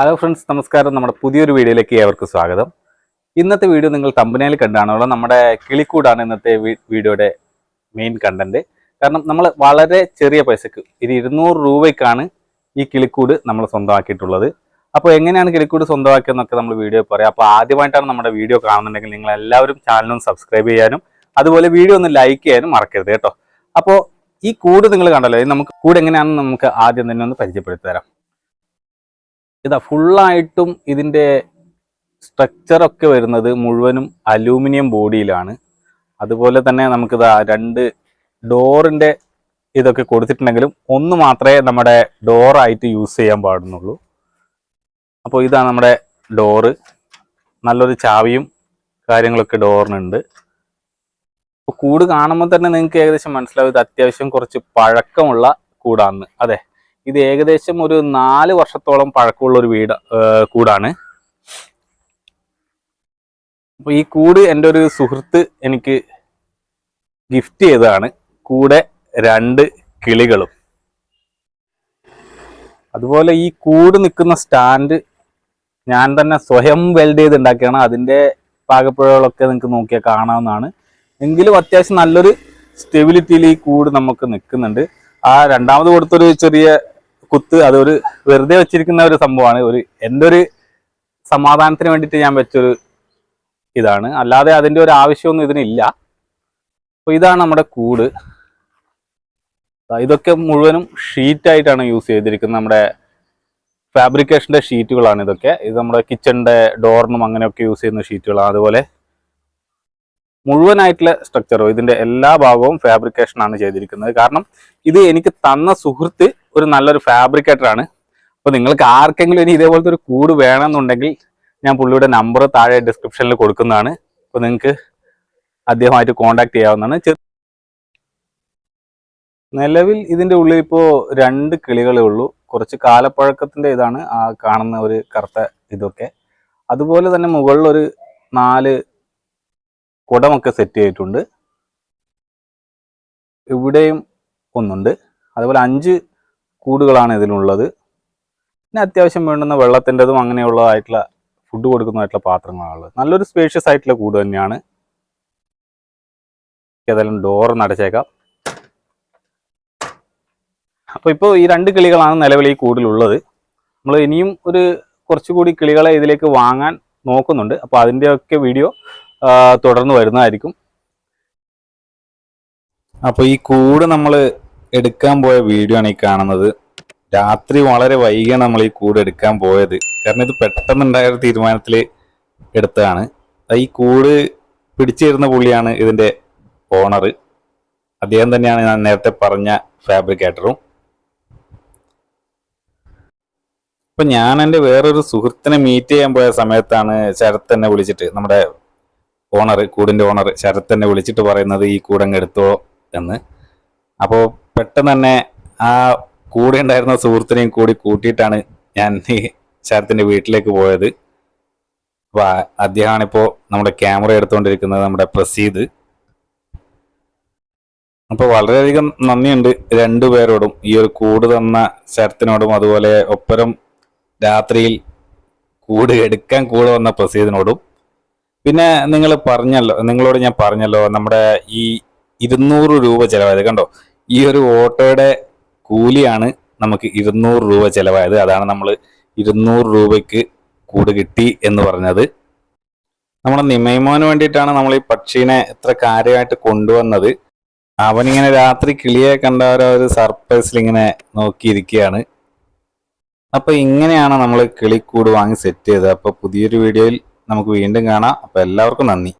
Hello friends നമസ്കാരം. നമ്മുടെ പുതിയൊരു വീഡിയോയിലേക്ക് ഏവർക്കും സ്വാഗതം. ഇന്നത്തെ വീഡിയോ നിങ്ങൾ തമ്പനയിൽ കണ്ടാണല്ലോ നമ്മുടെ കിളിക്കൂടാണ് ഇന്നത്തെ വീഡിയോയുടെ മെയിൻ കണ്ടന്റ് കാരണം നമ്മൾ വളരെ ചെറിയ പൈസക്ക് ഇത് ഇരുന്നൂറ് രൂപയ്ക്കാണ് ഈ കിളിക്കൂട് നമ്മൾ സ്വന്തമാക്കിയിട്ടുള്ളത്. അപ്പോൾ എങ്ങനെയാണ് കിളിക്കൂട് സ്വന്തമാക്കിയെന്നൊക്കെ നമ്മൾ വീഡിയോ പറയാം. അപ്പോൾ ആദ്യമായിട്ടാണ് നമ്മുടെ വീഡിയോ കാണുന്നുണ്ടെങ്കിൽ നിങ്ങൾ എല്ലാവരും ചാനലും സബ്സ്ക്രൈബ് ചെയ്യാനും അതുപോലെ വീഡിയോ ഒന്ന് ലൈക്ക് ചെയ്യാനും മറക്കരുത് കേട്ടോ. അപ്പോൾ ഈ കൂട് നിങ്ങൾ കണ്ടല്ലോ. നമുക്ക് കൂട് എങ്ങനെയാണെന്ന് നമുക്ക് ആദ്യം തന്നെ ഒന്ന് പരിചയപ്പെടുത്തി തരാം. ഇതാ ഫുള്ളായിട്ടും ഇതിന്റെ സ്ട്രക്ചറൊക്കെ വരുന്നത് മുഴുവനും അലൂമിനിയം ബോഡിയിലാണ് അതുപോലെ തന്നെ നമുക്കിതാ രണ്ട് ഡോറിന്റെ ഇതൊക്കെ കൊടുത്തിട്ടുണ്ടെങ്കിലും ഒന്ന് മാത്രമേ നമ്മുടെ ഡോറായിട്ട് യൂസ് ചെയ്യാൻ പാടുന്നുള്ളൂ. അപ്പോൾ ഇതാണ് നമ്മുടെ ഡോറ് നല്ലൊരു ചാവിയും കാര്യങ്ങളൊക്കെ ഡോറിനുണ്ട് അപ്പോൾ കൂട് കാണുമ്പോൾ തന്നെ നിങ്ങൾക്ക് ഏകദേശം മനസ്സിലാവും ഇത് അത്യാവശ്യം കുറച്ച് പഴക്കമുള്ള കൂടാണ് അതെ. ഇത് ഏകദേശം ഒരു നാല് വർഷത്തോളം പഴക്കമുള്ള ഒരു വീട് കൂടാണ്. അപ്പൊ ഈ കൂട് എന്റെ ഒരു സുഹൃത്ത് എനിക്ക് ഗിഫ്റ്റ് ചെയ്തതാണ്. കൂടെ രണ്ട് കിളികളും. അതുപോലെ ഈ കൂട് നിൽക്കുന്ന സ്റ്റാൻഡ് ഞാൻ തന്നെ സ്വയം വെൽഡ് ചെയ്ത് ഉണ്ടാക്കിയാണ് അതിന്റെ പാകപ്പുഴകളൊക്കെ നിങ്ങൾക്ക് നോക്കിയാൽ കാണാവുന്നതാണ്. എങ്കിലും അത്യാവശ്യം നല്ലൊരു സ്റ്റെബിലിറ്റിയിൽ ഈ കൂട് നമുക്ക് നിൽക്കുന്നുണ്ട്. ആ രണ്ടാമത് കൊടുത്തൊരു ചെറിയ കുത്ത് അതൊരു വെറുതെ വെച്ചിരിക്കുന്ന ഒരു സംഭവമാണ്. ഒരു എന്റെ ഒരു സമാധാനത്തിന് വേണ്ടിയിട്ട് ഞാൻ വെച്ചൊരു ഇതാണ്. അല്ലാതെ അതിന്റെ ഒരു ആവശ്യമൊന്നും ഇതിനില്ല. അപ്പോൾ ഇതാണ് നമ്മുടെ കൂട്. ഇതൊക്കെ മുഴുവനും ഷീറ്റായിട്ടാണ് യൂസ് ചെയ്തിരിക്കുന്നത്. നമ്മുടെ ഫാബ്രിക്കേഷന്റെ ഷീറ്റുകളാണ് ഇതൊക്കെ. ഇത് നമ്മുടെ കിച്ചണിന്റെ ഡോറിനും അങ്ങനെയൊക്കെ യൂസ് ചെയ്യുന്ന ഷീറ്റുകളാണ്. അതുപോലെ മുഴുവനായിട്ടുള്ള സ്ട്രക്ചറും ഇതിന്റെ എല്ലാ ഭാഗവും ഫാബ്രിക്കേഷനാണ് ചെയ്തിരിക്കുന്നത്. കാരണം ഇത് എനിക്ക് തന്ന സുഹൃത്ത് ഒരു നല്ലൊരു ഫാബ്രിക്കേറ്റർ ആണ്. അപ്പോൾ നിങ്ങൾക്ക് ആർക്കെങ്കിലും ഇനി ഇതേപോലത്തെ ഒരു കൂട് വേണമെന്നുണ്ടെങ്കിൽ ഞാൻ പുള്ളിയുടെ നമ്പർ താഴെ ഡിസ്ക്രിപ്ഷനിൽ കൊടുക്കുന്നതാണ്. അപ്പോൾ നിങ്ങൾക്ക് അദ്ദേഹമായിട്ട് കോൺടാക്ട് ചെയ്യാവുന്നതാണ്. നിലവിൽ ഇതിന്റെ ഉള്ളിൽ ഇപ്പോൾ രണ്ട് കിളികളേ ഉള്ളൂ. കുറച്ച് കാലപ്പഴക്കത്തിന്റെ ഇതാണ് ആ കാണുന്ന ഒരു കറുത്ത ഇതൊക്കെ. അതുപോലെ തന്നെ മുകളിലൊരു നാല് കുടമൊക്കെ സെറ്റ് ചെയ്തിട്ടുണ്ട്. ഇവിടെയും ഒന്നുണ്ട്. അതുപോലെ അഞ്ച് കൂടുകളാണ് ഇതിലുള്ളത്. പിന്നെ അത്യാവശ്യം വേണ്ടുന്ന വെള്ളത്തിന്റെതും അങ്ങനെയുള്ളതായിട്ടുള്ള ഫുഡ് കൊടുക്കുന്നതായിട്ടുള്ള പാത്രങ്ങളാണുള്ളത്. നല്ലൊരു സ്പേഷ്യസ് ആയിട്ടുള്ള കൂട് തന്നെയാണ്. ഏതായാലും ഡോർ നടച്ചേക്കാം അപ്പോൾ ഇപ്പോൾ ഈ രണ്ട് കിളികളാണ് നിലവിൽ ഈ കൂടിലുള്ളത്. നമ്മൾ ഇനിയും ഒരു കുറച്ചുകൂടി കിളികളെ ഇതിലേക്ക് വാങ്ങാൻ നോക്കുന്നുണ്ട്. അപ്പോൾ അതിന്റെയൊക്കെ വീഡിയോ തുടർന്ന് വരുന്നതായിരിക്കും. അപ്പോൾ ഈ കൂട് നമ്മൾ എടുക്കാൻ പോയ വീഡിയോ ആണ് ഈ കാണുന്നത്. രാത്രി വളരെ വൈകിയാണ് നമ്മൾ ഈ കൂട് എടുക്കാൻ പോയത്. കാരണം ഇത് പെട്ടെന്നുണ്ടായ ഒരു തീരുമാനത്തിൽ എടുത്തതാണ്. ഈ കൂട് പിടിച്ചിരുന്ന പുള്ളിയാണ് ഇതിന്റെ ഓണർ അദ്ദേഹം തന്നെയാണ് ഞാൻ നേരത്തെ പറഞ്ഞ ഫാബ്രിക്കേറ്ററും അപ്പൊ ഞാൻ എന്റെ വേറൊരു സുഹൃത്തിനെ മീറ്റ് ചെയ്യാൻ പോയ സമയത്താണ് ശരത്ത് എന്നെ വിളിച്ചിട്ട് നമ്മുടെ ഓണർ കൂടിന്റെ ഓണർ ശരത്ത് എന്നെ വിളിച്ചിട്ട് പറയുന്നത് ഈ കൂടങ്ങ് എടുത്തോ എന്ന്. അപ്പോൾ പെട്ടെന്ന് തന്നെ ആ കൂടെ ഉണ്ടായിരുന്ന സുഹൃത്തിനെയും കൂടി കൂട്ടിയിട്ടാണ് ഞാൻ ഈ ശരത്തിന്റെ വീട്ടിലേക്ക് പോയത്. അപ്പോൾ ആ- അദ്ദേഹമാണിപ്പോ നമ്മുടെ ക്യാമറ എടുത്തുകൊണ്ടിരിക്കുന്നത് നമ്മുടെ പ്രസീദ്. അപ്പൊ വളരെയധികം നന്ദിയുണ്ട് രണ്ടുപേരോടും ഈ ഒരു കൂട് തന്ന ശരത്തിനോടും അതുപോലെ ഒപ്പരം രാത്രിയിൽ കൂട് എടുക്കാൻ കൂടെ വന്ന പ്രസീദിനോടും. പിന്നെ നിങ്ങൾ പറഞ്ഞല്ലോ നിങ്ങളോട് ഞാൻ പറഞ്ഞല്ലോ നമ്മുടെ ഈ ഇരുന്നൂറ് രൂപ ചിലവായത്. കണ്ടോ? ഈ ഒരു ഓട്ടോയുടെ കൂലിയാണ് നമുക്ക് ഇരുന്നൂറ് രൂപ ചിലവായത്. അതാണ് നമ്മൾ ഇരുന്നൂറ് രൂപയ്ക്ക് കൂട് കിട്ടി എന്ന് പറഞ്ഞത്. നമ്മുടെ നിമൈമോന് വേണ്ടിയിട്ടാണ് നമ്മൾ ഈ പക്ഷീനെ ഇത്ര കാര്യമായിട്ട് കൊണ്ടുവന്നത്. അവനിങ്ങനെ രാത്രി കിളിയെ കണ്ട ഒരു സർപ്രൈസിൽ ഇങ്ങനെ നോക്കിയിരിക്കുകയാണ്. അപ്പൊ ഇങ്ങനെയാണ് നമ്മൾ കിളിക്കൂട് വാങ്ങി സെറ്റ് ചെയ്തത്. അപ്പൊ പുതിയൊരു വീഡിയോയിൽ നമുക്ക് വീണ്ടും കാണാം. അപ്പൊ എല്ലാവർക്കും നന്ദി.